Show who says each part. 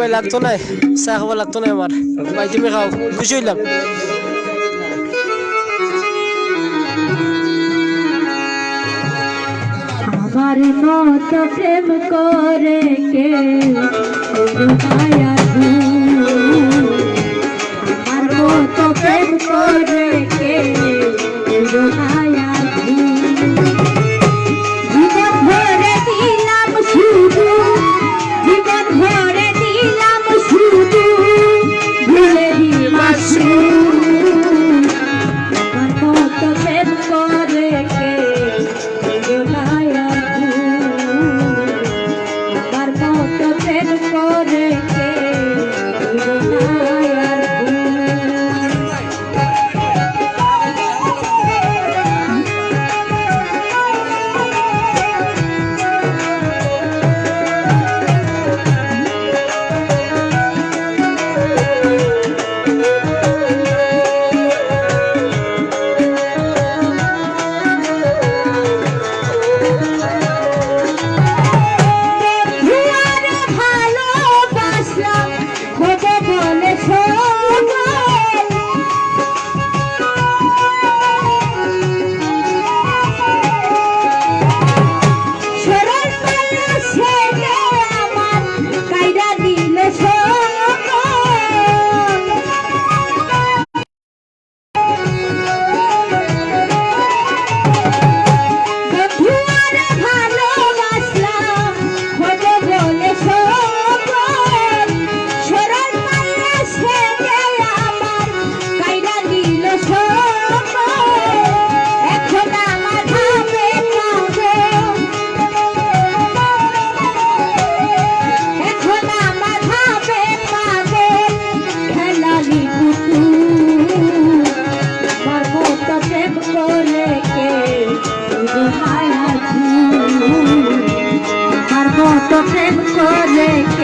Speaker 1: ভাই, লাগতো না চা খাবার লাগতো না আমার। ভাই, তুমি খাও, খুশি হইলাম।
Speaker 2: আমার মত প্রেম করে কে আমার মত প্রেম করে কে মত প্রেম করে কত প্রেম করে